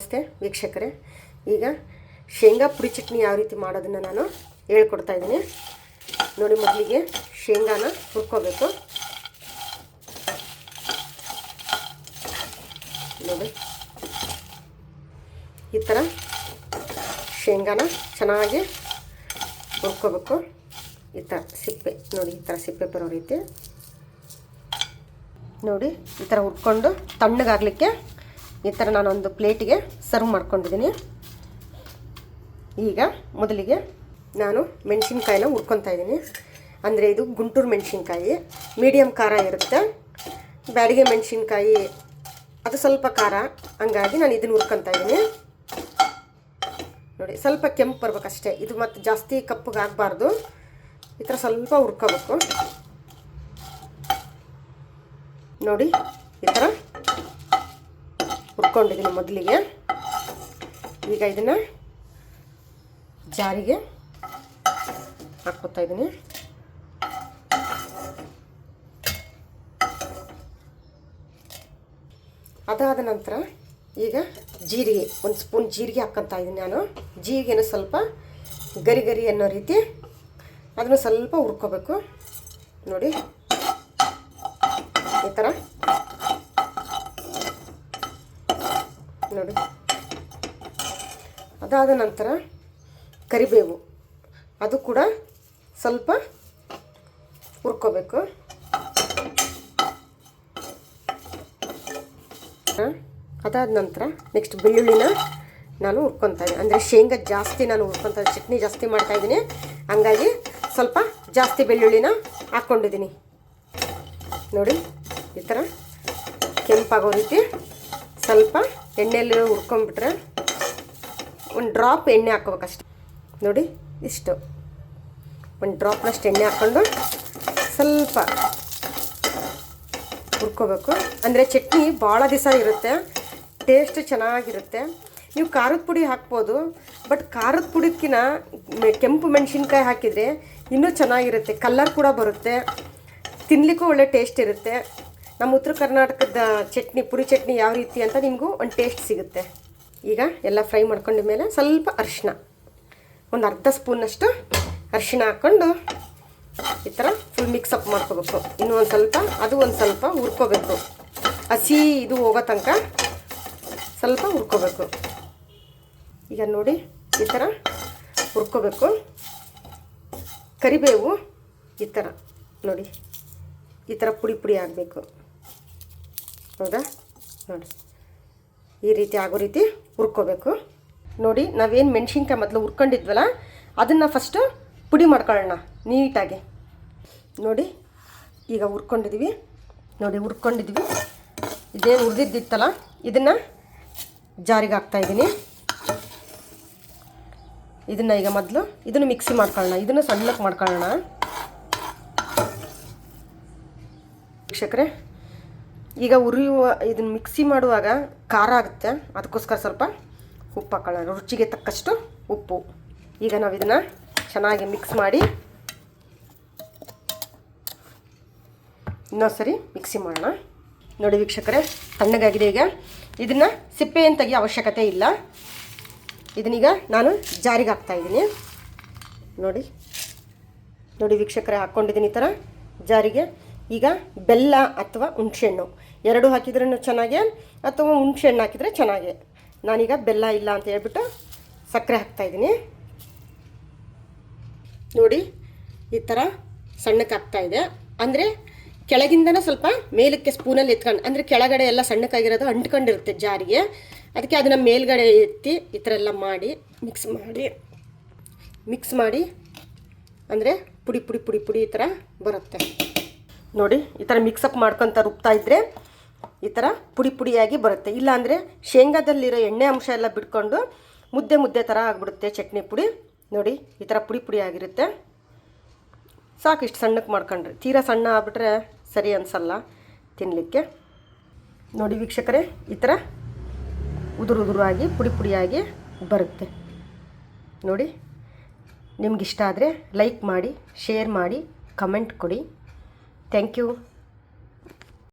ನಮಸ್ತೆ ವೀಕ್ಷಕರೇ. ಈಗ ಶೇಂಗಾ ಪುಡಿ ಚಟ್ನಿ ಯಾವ ರೀತಿ ಮಾಡೋದನ್ನು ನಾನು ಹೇಳ್ಕೊಡ್ತಾ ಇದ್ದೀನಿ. ನೋಡಿ ಮೊದಲಿಗೆ ಶೇಂಗಾನ ಹುರ್ಕೋಬೇಕು. ನೋಡಿ. ಈ ಥರ ಶೇಂಗಾನ ಚೆನ್ನಾಗಿ ಹುರ್ಕೋಬೇಕು. ಈ ಥರ ಸಿಪ್ಪೆ, ನೋಡಿ ಈ ಥರ ಸಿಪ್ಪೆ ಬರೋ ರೀತಿ. ನೋಡಿ ಈ ಥರ ಹುರ್ಕೊಂಡು ತಣ್ಣಗಾಗಲಿಕ್ಕೆ ಈ ಥರ ನಾನೊಂದು ಪ್ಲೇಟಿಗೆ ಸರ್ವ್ ಮಾಡ್ಕೊಂಡಿದ್ದೀನಿ ಈಗ ಮೊದಲಿಗೆ ನಾನು ಮೆಣಸಿನ್ಕಾಯಿನ ಹುರ್ಕೊತಾ ಇದ್ದೀನಿ ಅಂದರೆ ಇದು ಗುಂಟೂರು ಮೆಣಸಿನ್ಕಾಯಿ. ಮೀಡಿಯಮ್ ಖಾರ ಇರುತ್ತೆ. ಬ್ಯಾಡಿಗೆ ಮೆಣಸಿನ್ಕಾಯಿ, ಅದು ಸ್ವಲ್ಪ ಖಾರ. ಹಂಗಾಗಿ ನಾನು ಇದನ್ನು ಹುರ್ಕೊತಾ ಇದ್ದೀನಿ ನೋಡಿ, ಸ್ವಲ್ಪ ಕೆಂಪು ಬರ್ಬೇಕಷ್ಟೇ. ಇದು ಮತ್ತು ಜಾಸ್ತಿ ಕಪ್ಪಗೆ ಆಗಬಾರ್ದು. ಈ ಥರ ಸ್ವಲ್ಪ ಹುರ್ಕೋಬೇಕು. ನೋಡಿ, ಈ ಥರ ಹುರ್ಕೊಂಡಿದ್ದೀನಿ ಮೊದಲಿಗೆ. ಈಗ ಇದನ್ನು ಜಾರಿಗೆ ಹಾಕ್ಕೊತಾ ಇದ್ದೀನಿ. ಅದಾದ ನಂತರ ಈಗ ಜೀರಿಗೆ, ಒಂದು ಸ್ಪೂನ್ ಜೀರಿಗೆ ಹಾಕ್ಕೊತಾ ಇದ್ದೀನಿ ನಾನು. ಜೀರಿಗೆನ ಸ್ವಲ್ಪ ಗರಿ ಗರಿ ಅನ್ನೋ ರೀತಿ ಅದನ್ನು ಸ್ವಲ್ಪ ಹುರ್ಕೋಬೇಕು. ನೋಡಿ, ಈ ಥರ ನೋಡಿ. ಅದಾದ ನಂತರ ಕರಿಬೇವು. ಅದು ಕೂಡ ಸ್ವಲ್ಪ ಹುರ್ಕೋಬೇಕು. ಅದಾದ ನಂತರ ನೆಕ್ಸ್ಟ್ ಬೆಳ್ಳುಳ್ಳಿನ ನಾನು ಹುರ್ಕೊತಾ ಇದ್ದೀನಿ. ಅಂದರೆ ಶೇಂಗಾ ಜಾಸ್ತಿ ನಾನು ಹುರ್ಕೊತಾ ಚಟ್ನಿ ಜಾಸ್ತಿ ಮಾಡ್ತಾಯಿದ್ದೀನಿ ಹಂಗಾಗಿ ಸ್ವಲ್ಪ ಜಾಸ್ತಿ ಬೆಳ್ಳುಳ್ಳಿನ ಹಾಕ್ಕೊಂಡಿದ್ದೀನಿ ನೋಡಿ, ಈ ಥರ ಕೆಂಪಾಗೋ ರೀತಿ ಸ್ವಲ್ಪ ಎಣ್ಣೆಯಲ್ಲಿ ಹುರ್ಕೊಂಬಿಟ್ರೆ ಒಂದು ಡ್ರಾಪ್ ಎಣ್ಣೆ ಹಾಕ್ಕೋಬೇಕಷ್ಟೆ ನೋಡಿ, ಇಷ್ಟು. ಒಂದು ಡ್ರಾಪ್ನಷ್ಟು ಎಣ್ಣೆ ಹಾಕ್ಕೊಂಡು ಸ್ವಲ್ಪ ಹುರ್ಕೋಬೇಕು. ಅಂದರೆ ಚಟ್ನಿ ಭಾಳ ದಿವಸ ಇರುತ್ತೆ, ಟೇಸ್ಟ್ ಚೆನ್ನಾಗಿರುತ್ತೆ. ನೀವು ಖಾರದ ಪುಡಿ ಹಾಕ್ಬೋದು, ಬಟ್ ಖಾರದ ಪುಡಿಕ್ಕಿನ ಕೆಂಪು ಮೆಣಸಿನ್ಕಾಯಿ ಹಾಕಿದರೆ ಇನ್ನೂ ಚೆನ್ನಾಗಿರುತ್ತೆ, ಕಲ್ಲರ್ ಕೂಡ ಬರುತ್ತೆ ತಿನ್ನಲಿಕ್ಕೂ ಒಳ್ಳೆ ಟೇಸ್ಟ್ ಇರುತ್ತೆ. ನಮ್ಮ ಉತ್ತರ ಕರ್ನಾಟಕದ ಚಟ್ನಿ, ಪುಡಿ ಚಟ್ನಿ ಯಾವ ರೀತಿ ಅಂತ ನಿಮಗೂ ಒಂದು ಟೇಸ್ಟ್ ಸಿಗುತ್ತೆ. ಈಗ ಎಲ್ಲ ಫ್ರೈ ಮಾಡ್ಕೊಂಡ ಮೇಲೆ ಸ್ವಲ್ಪ ಅರಿಶಿನ ಒಂದು ಅರ್ಧ ಸ್ಪೂನಷ್ಟು ಅರಿಶಿನ ಹಾಕ್ಕೊಂಡು ಈ ಥರ ಫುಲ್ ಮಿಕ್ಸಪ್ ಮಾಡ್ಕೋಬೇಕು. ಇನ್ನೂ ಒಂದು ಸ್ವಲ್ಪ, ಅದು ಒಂದು ಸ್ವಲ್ಪ ಹುರ್ಕೋಬೇಕು. ಹಸಿ ಇದು ಹೋಗೋ ತನಕ ಸ್ವಲ್ಪ ಹುರ್ಕೋಬೇಕು. ಈಗ ನೋಡಿ ಈ ಥರ ಹುರ್ಕೋಬೇಕು. ಕರಿಬೇವು ಈ ಥರ ನೋಡಿ. ಈ ಥರ ಪುಡಿ ಪುಡಿ ಆಗಬೇಕು. ಹೌದಾ ನೋಡಿ. ಈ ರೀತಿ ಆಗೋ ರೀತಿ ಹುರ್ಕೋಬೇಕು. ನೋಡಿ, ನಾವೇನು ಮೆಣಸಿನ್ಕಾಯಿ ಮೊದಲು ಹುರ್ಕೊಂಡಿದ್ವಲ್ಲ, ಅದನ್ನು ಫಸ್ಟು ಪುಡಿ ಮಾಡ್ಕೊಳ್ಳೋಣ, ನೀಟಾಗಿ. ನೋಡಿ, ಈಗ ಹುರ್ಕೊಂಡಿದ್ವಿ. ನೋಡಿ, ಹುರ್ಕೊಂಡಿದ್ವಿ. ಇದೇನು ಹುರಿದಿದ್ದಿತ್ತಲ್ಲ, ಇದನ್ನು ಜಾರಿಗೆ ಹಾಕ್ತಾಯಿದ್ದೀನಿ ಇದನ್ನು ಈಗ ಮೊದಲು ಇದನ್ನು ಮಿಕ್ಸಿ ಮಾಡ್ಕೊಳ್ಳೋಣ. ಇದನ್ನು ಸಣ್ಣಕ್ಕೆ ಮಾಡ್ಕೊಳ್ಳೋಣ. ವೀಕ್ಷಕರೇ ಈಗ ಉರಿಯುವ ಇದನ್ನು ಮಿಕ್ಸಿ ಮಾಡುವಾಗ ಖಾರ ಆಗುತ್ತೆ. ಅದಕ್ಕೋಸ್ಕರ ಸ್ವಲ್ಪ ಉಪ್ಪು ಹಾಕೊಳ್ಳೋಣ. ರುಚಿಗೆ ತಕ್ಕಷ್ಟು ಉಪ್ಪು. ಈಗ ನಾವು ಇದನ್ನು ಚೆನ್ನಾಗಿ ಮಿಕ್ಸ್ ಮಾಡಿ ಇನ್ನೊಂದು ಸರಿ ಮಿಕ್ಸಿ ಮಾಡೋಣ. ನೋಡಿ ವೀಕ್ಷಕರೇ, ತಣ್ಣಗಾಗಿದೆ ಈಗ. ಇದನ್ನು ಸಿಪ್ಪೆಯನ್ನು ತೆಗಿಯೋ ಅವಶ್ಯಕತೆ ಇಲ್ಲ. ಇದನ್ನೀಗ ನಾನು ಜಾರಿಗೆ ಹಾಕ್ತಾಯಿದ್ದೀನಿ ನೋಡಿ. ನೋಡಿ ವೀಕ್ಷಕರೇ ಹಾಕ್ಕೊಂಡಿದ್ದೀನಿ ಈ ಥರ ಜಾರಿಗೆ. ಈಗ ಬೆಲ್ಲ ಅಥವಾ ಹುಣ್ಸೆಹಣ್ಣು. ಎರಡು ಹಾಕಿದ್ರೂ ಚೆನ್ನಾಗೆ, ಅಥವಾ ಹುಣ್ಸೆಹಣ್ಣು ಹಾಕಿದರೆ ಚೆನ್ನಾಗೆ. ನಾನೀಗ ಬೆಲ್ಲ ಇಲ್ಲ ಅಂತ ಹೇಳ್ಬಿಟ್ಟು ಸಕ್ಕರೆ ಹಾಕ್ತಾಯಿದ್ದೀನಿ ನೋಡಿ, ಈ ಥರ ಸಣ್ಣಕ್ಕೆ ಹಾಕ್ತಾಯಿದೆ ಅಂದರೆ ಕೆಳಗಿಂದನೇ ಸ್ವಲ್ಪ ಮೇಲಕ್ಕೆ ಸ್ಪೂನಲ್ಲಿ ಎತ್ಕೊಂಡು, ಅಂದರೆ ಕೆಳಗಡೆ ಎಲ್ಲ ಸಣ್ಣಕ್ಕಾಗಿರೋದು ಅಂಟ್ಕೊಂಡಿರುತ್ತೆ ಜಾರಿಗೆ. ಅದಕ್ಕೆ ಅದನ್ನು ಮೇಲ್ಗಡೆ ಎತ್ತಿ ಈ ಥರ ಎಲ್ಲ ಮಾಡಿ ಮಿಕ್ಸ್ ಮಾಡಿ ಮಿಕ್ಸ್ ಮಾಡಿ, ಅಂದರೆ ಪುಡಿ ಪುಡಿ ಪುಡಿ ಪುಡಿ ಈ ಥರ ಬರುತ್ತೆ. ನೋಡಿ, ಈ ಥರ ಮಿಕ್ಸಪ್ ಮಾಡ್ಕೊತ ರುಬ್ತಾ ಇದ್ದರೆ ಈ ಥರ ಪುಡಿ ಪುಡಿಯಾಗಿ ಬರುತ್ತೆ. ಇಲ್ಲಾಂದರೆ ಶೇಂಗಾದಲ್ಲಿರೋ ಎಣ್ಣೆ ಅಂಶ ಎಲ್ಲ ಬಿಟ್ಕೊಂಡು ಮುದ್ದೆ ಮುದ್ದೆ ಥರ ಆಗಿಬಿಡುತ್ತೆ ಚಟ್ನಿ ಪುಡಿ. ನೋಡಿ, ಈ ಥರ ಪುಡಿ ಪುಡಿ ಆಗಿರುತ್ತೆ ಸಾಕು ಇಷ್ಟು ಸಣ್ಣಕ್ಕೆ ಮಾಡ್ಕೊಂಡ್ರೆ. ತೀರಾ ಸಣ್ಣ ಆಗ್ಬಿಟ್ರೆ ಸರಿ ಅನಿಸಲ್ಲ ತಿನ್ನಲಿಕ್ಕೆ ನೋಡಿ ವೀಕ್ಷಕರೇ, ಈ ಥರ ಉದುರು ಉದುರಾಗಿ, ಪುಡಿ ಪುಡಿಯಾಗಿ ಬರುತ್ತೆ. ನೋಡಿ, ನಿಮಗಿಷ್ಟ ಆದರೆ ಲೈಕ್ ಮಾಡಿ ಶೇರ್ ಮಾಡಿ ಕಮೆಂಟ್ ಕೊಡಿ. Thank you